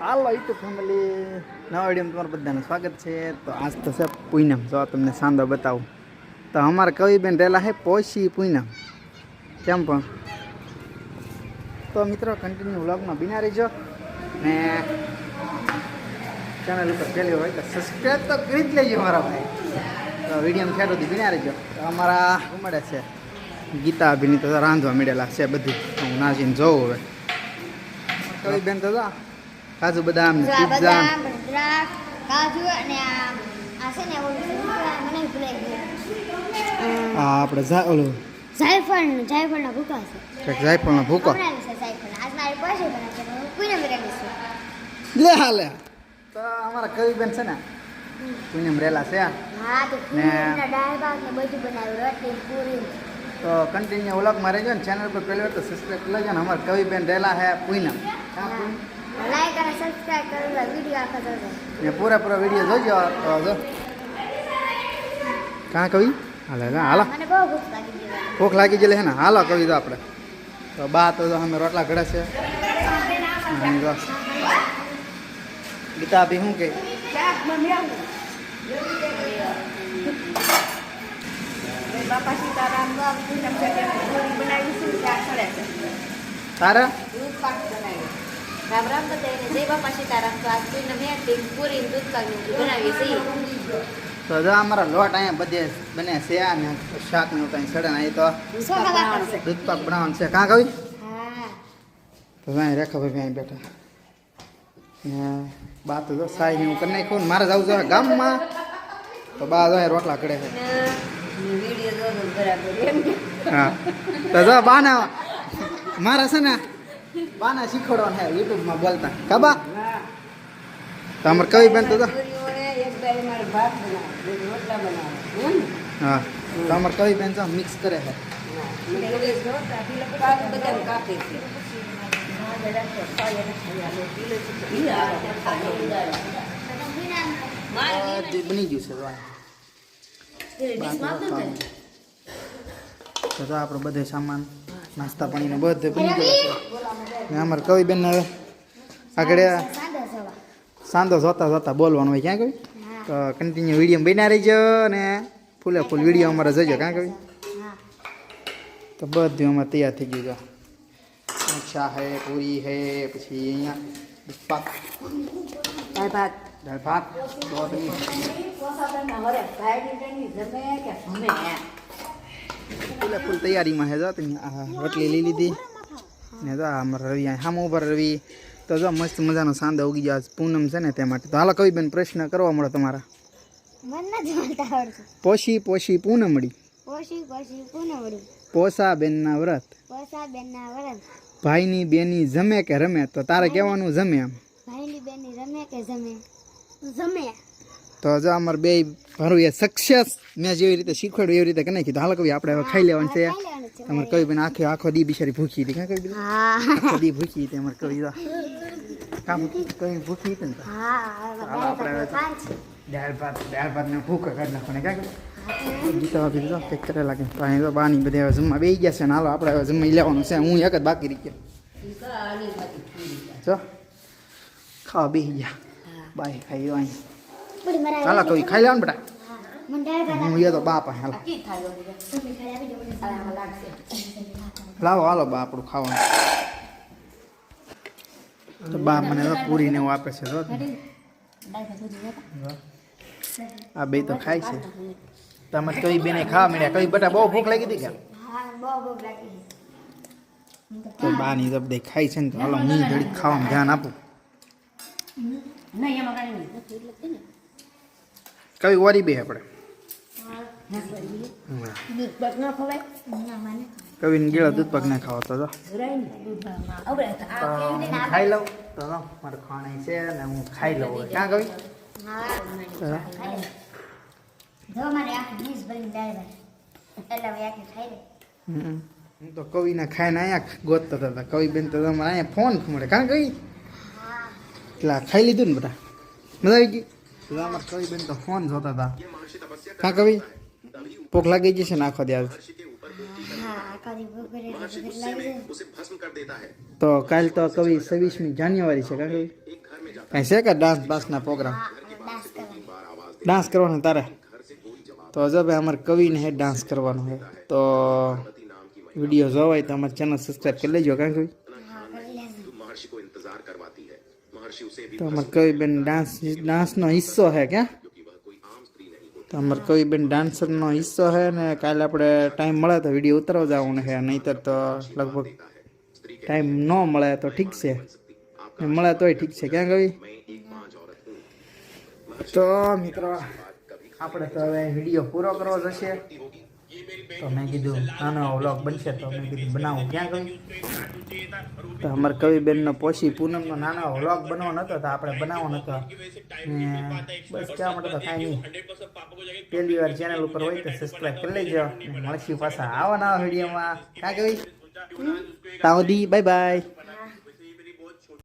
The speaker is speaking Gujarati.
હાલો યુટ્યુબ ફેમિલી, નવા વિડીયોમાં તમારું બધાનું સ્વાગત છે. તો આજ તો છે પૂનમ. જો તમને સાંદો બતાવું. તો અમારા કવિબેન રહેલા છે પોશી પૂનમ. કેમ પણ? તો મિત્રો કન્ટિન્યુ વ્લોગમાં બિના રહીજો. ને ચેનલ ઉપર પહેલી હોય તો સબસ્ક્રાઈબ તો કરી જ લેજો મારા ભાઈ. તો વિડીયોમાં ખેડો દી બિના રહીજો. તો અમારા ઉમડે છે ગીતા અભિની તો રાંધવા મળેલા છે બધું. હું નાજીને જોઉં હવે. કવિબેન તો કાજુ બદામ પિઝા દ્રાક્ષ કાજુ અને આ આ છે ને ઓલું મને ભૂલાઈ ગયું. આ આપણે જા ઓલું જાયફળ જાયફળના ભૂકા છે. જાયફળનો બને લે હાલે તો અમારા કવિબેન છે ને પૂનમ રેલા છે તો કન્ટિન્યુ વ્લોગમાં રહેજો ને ચેનલ પર પહેલી વાર તો સબસ્ક્રાઈબ કરી લેજો ને અમારા કવિબેન રહેલા રેલા હે પૂનમ? લાઈક અને સબસ્ક્રાઇબ કરો વીડિયો આખો જોજો ને પૂરેપૂરો વીડિયો જોજો તો જો કાં કવિ હાલે કા હાલો મને બહુ ભૂખ લાગી ગઈ ભૂખ લાગી ગયેલી છે ને હાલો કવિ તો આપણે તો બા તો જો અમે રોટલા ઘડે છે અને જો ગીતા બી શું કે બાપા સીતારામ નો પૂનમ છે કે પૂરી બનાવીશું ચાર સડે છે તારે દૂધ પાક બનાવી રામ રામ બધાને જય બાપા સીતારામ તો આજ હે તે પૂરી ને દૂધ પાક બનાવી છે તો જો અમારા લોટ અહીંયા બધે બને છે અને શાક ને કાંઈ સડે ને તો દૂધ પાક બનાવવાનું છે. કાં કવિ તો અહીં રેખાભાઈ અહીં બેઠા. ને બા તો જો સાઈ હું કરી નાખું ને મારે જવું જોઈએ ગામમાં. તો બા જો રોટલા કરે છે. હા. તો જો બાને મારે છે ને બાને હે છે યુટ્યુબમાં બોલતા. કાબા? તો અમારે કવિ બેન તો જો પૂરી વડે એક દાડે મારે ભાત બનાવે રોટલા બનાવે હા તો અમારે કવિ બેન તો મિક્સ કરે છે. બની ગયું છે તો આપણો બધો સામાન નાસ્તા પાણીનો બધું બની ગયું ને અમારે કવિ બેન હવે આગળ સાંધો જોતા જોતા બોલવાનું હોય ક્યાં કવિ? તો કન્ટિન્યુ વીડિયો બન્યા રહીજો અને ફૂલે ફૂલ વીડિયો અમારે જોજો ક્યાં કવિ? તો બધું અમારે તૈયાર થઈ ગયું છે ચા હે પૂરી હે પછી અહીંયા પાક દાળ ભાત. દાળ ભાત રોટલી ફૂલે તૈયારીમાં હે જો તમે. આ રોટલી લઈ લીધી. ને જો આ અમારા રવિ અહીં સામું ઉપર રવિ. તો જો મસ્ત મજાનો સાંદો ઉગી જાય પૂનમ છે ને તે માટે. તો હાલો કવિ બેન પ્રશ્ન કરવા મળે તમારા. પોશી પોશી પૂનમડી. પોશી પોશી પૂને વળું પોસા બેનના વ્રત. પોસા બેનના વ્રત. ભાઈની બેની જમે કે રમે? તો તારે કહેવાનું જમે એમ. ભાઈની બેનની રમે કે જમે? જમે. તો જો અમારે બે ભરું એ સક્સેસ મેં જેવી રીતે શીખવાડ્યું એવી રીતે કે તો હાલ કવિ આપણે હવે ખાઈ લેવાનું છે. તમારે કવિ બેન આખો આખો દી બિચારી ભૂખી હતી. કાં કવિ આખો દી ભૂખી હતી અમારે કવિ કામ કવિ ભૂખી હતી ને હાલો આપણે દાળ ભાત દાળ ભાત ભૂખ કાઢી નાખો ને કાં ગીતા ભાભી તો કંઈક કરે લાગે. તો અહીં તો બાની બધી હવે જમવા બેસી ગયા છે ને હાલો આપણે હવે જમવા લેવાનું છે. હું એક જ બાકી રહી ગયો. જો. ખાવા બેસી ગયા. બાય ખાઈ અહીં. ચાલો કવિ ખાઈ લેવાનું બેટા. હું એ તો બાપ હાલ. લાવો હાલો બા આપણું ખાવાનું. તો બા મને તો પૂરી ને એવું આપે છે જો આ બે તો ખાય છે. તમે કઈ બેને ખાવા મળ્યા કઈ બટા બહુ ભૂખ લાગી હતી કે? હા બહુ ભૂખ લાગી તો બા ની તો બધે ખાય છે ને તો હાલો હું ઘડી ખાવામાં ધ્યાન આપું. નહીં એમાં કાંઈ નહીં. કઈ વારી બે આપણે? પાક કવિ ને ગેળા દૂધ પગ ના ખાવા તો ખાઈ લઉં. તો મારે ખાણી છે ને હું ખાઈ લઉં. ક્યાં કવિ? હા તો કવિને ખાઈને અહીંયા ગોતતા હતા. કવિ બેન તો તમારે અહીંયા ફોન મળે કાં કવિ? એટલે ખાઈ લીધું ને બધા? મજા આવી ગઈ? સુદામર કઈ બેન તો ફોન જોતા હતા હા કવિ ભૂખ લાગી જશે ને આખો દિવસ તો કાલ તો કવિ છવ્વીસમી જાન્યુઆરી છે કા કવિ કઈ છે કે ડાન્સ બાસના પ્રોગ્રામ ડાન્સ કરવાનો તારે તો હજુ ભાઈ અમારે કવિને હે ડાન્સ કરવાનો હે તો વિડીયો જોવાય તો અમારી ચેનલ સબસ્ક્રાઈબ કરી લેજો કાં કવિ તો મરકવીબેન ડાન્સ ડાન્સનો હિસ્સો છે ક્યાં? તો મરકવીબેન ડાન્સરનો હિસ્સો છે ને કાલે આપણે ટાઈમ મળે તો વીડિયો ઉતરવા જવાનું છે નહીતર તો લગભગ ટાઈમ ન મળે તો ઠીક છે. મળે તોય ઠીક છે. ક્યાં ગઈ તો મિત્રો આપણે તો હવે વીડિયો પૂરો કરવો જશે. તો મેં કીધું, નાનો વ્લોગ બનશે તો મેં કીધું, બનાવું, ક્યાં ગયું? તો અમારે કવિબેનનો પોશી પૂનમનો નાનો વ્લોગ બનાવવાનો હતો, તો આપણે બનાવવાનો હતો. બસ કહેવા માટે તો કાંઈ નહીં. પહેલી વાર ચેનલ ઉપર હોય તો સબસ્ક્રાઈબ કરી લેજો. મળશું પાછા આવા નવા વિડીયોમાં ક્યાં કહી તાવદી બાય બાય